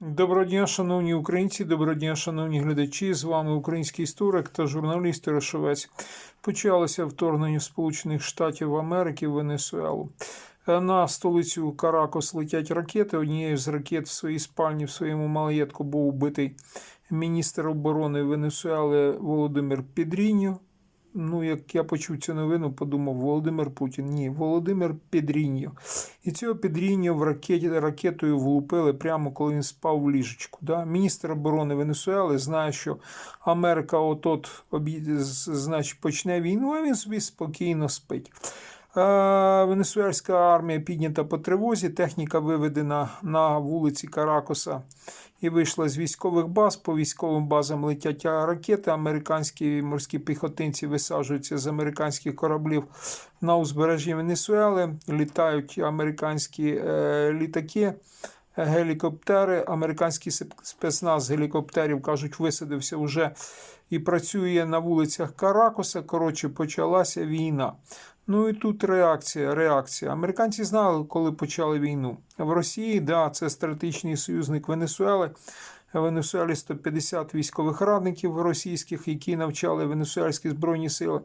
Доброго дня, шановні українці, доброго дня, шановні глядачі. З вами український історик та журналіст Ірошовець. Почалося вторгнення Сполучених Штатів Америки в Венесуелу. На столицю Каракос летять ракети. Однією з ракет в своїй спальні в своєму малоєтку був убитий міністр оборони Венесуели Володимир Підріньо. Ну, як я почув цю новину, подумав Володимир Путін. Ні, Володимир Підріньо. І цього Підріньо в ракеті, ракетою влупили прямо коли він спав в ліжечку. Да? Міністр оборони Венесуели знає, що Америка от-от обід... значить, почне війну, а він собі спокійно спить. Е, Венесуельська армія піднята по тривозі, техніка виведена на вулиці Каракоса і вийшла з військових баз. По військовим базам летять ракети. Американські морські піхотинці висаджуються з американських кораблів на узбережжі Венесуели. Літають американські е, літаки. Гелікоптери, американський спецназ гелікоптерів кажуть, висадився вже і працює на вулицях Каракоса. Коротше, почалася війна. Ну і тут реакція. Реакція. Американці знали, коли почали війну. В Росії, да, це стратегічний союзник Венесуели. В Венесуелі 150 військових радників російських, які навчали венесуельські збройні сили.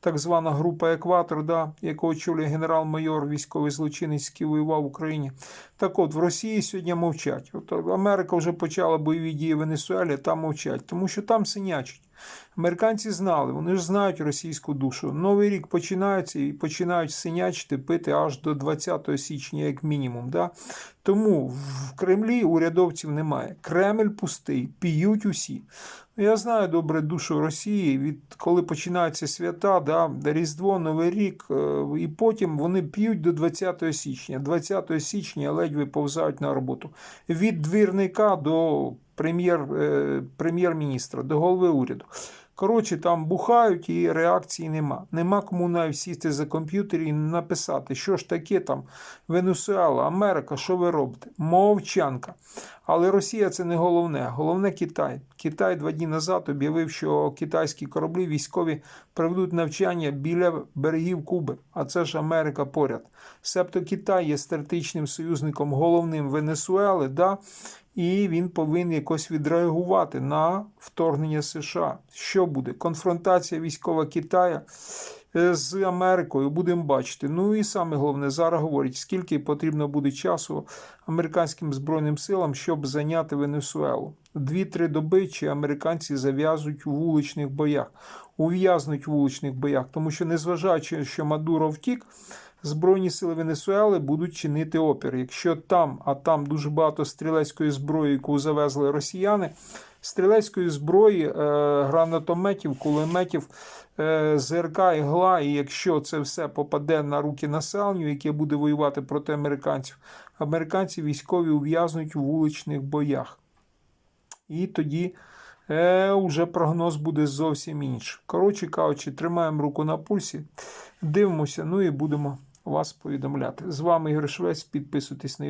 Так звана група Екватор, да, яку очолює генерал-майор, військовий злочинець, який воював в Україні. Так от в Росії сьогодні мовчать. От Америка вже почала бойові дії в Венесуелі, там мовчать, тому що там синячать. Американці знали, вони ж знають російську душу. Новий рік починається і починають синячити, пити аж до 20 січня, як мінімум. Да? Тому в Кремлі урядовців немає. Кремль пустий, п'ють усі. Я знаю добре душу Росії, від коли починаються свята, да, Різдво, Новий рік, е, і потім вони п'ють до 20 січня. 20 січня ледь виповзають на роботу. Від двірника до прем'єр-міністра, прем'єр-міністра, до голови уряду. Коротше, там бухають і реакції нема. Нема кому навіть сісти за комп'ютер і написати, що ж таке там Венесуела, Америка, що ви робите? Мовчанка. Але Росія це не головне. Головне Китай. Китай два дні назад об'явив, що китайські кораблі військові проведуть навчання біля берегів Куби, а це ж Америка поряд. Себто Китай є стратегічним союзником головним Венесуели, да? І він повинен якось відреагувати на вторгнення США. Що буде? Конфронтація військова Китая е, з Америкою будемо бачити. Ну і саме головне, зараз говорять, скільки потрібно буде часу американським збройним силам, щоб зайняти Венесуелу. Дві-три доби чи американці зав'язують у вуличних боях, ув'язнуть в вуличних боях, тому що, незважаючи, що Мадуро втік. Збройні сили Венесуели будуть чинити опір. Якщо там, а там дуже багато стрілецької зброї, яку завезли росіяни, стрілецької зброї, е, гранатометів, кулеметів, е, ЗРК, ігла, і якщо це все попаде на руки населенню, яке буде воювати проти американців, американці військові ув'язнуть у вуличних боях. І тоді е, уже прогноз буде зовсім інший. Коротше кажучи, тримаємо руку на пульсі, дивимося, ну і будемо вас повідомляти. З вами Ігор Швець, підписуйтесь на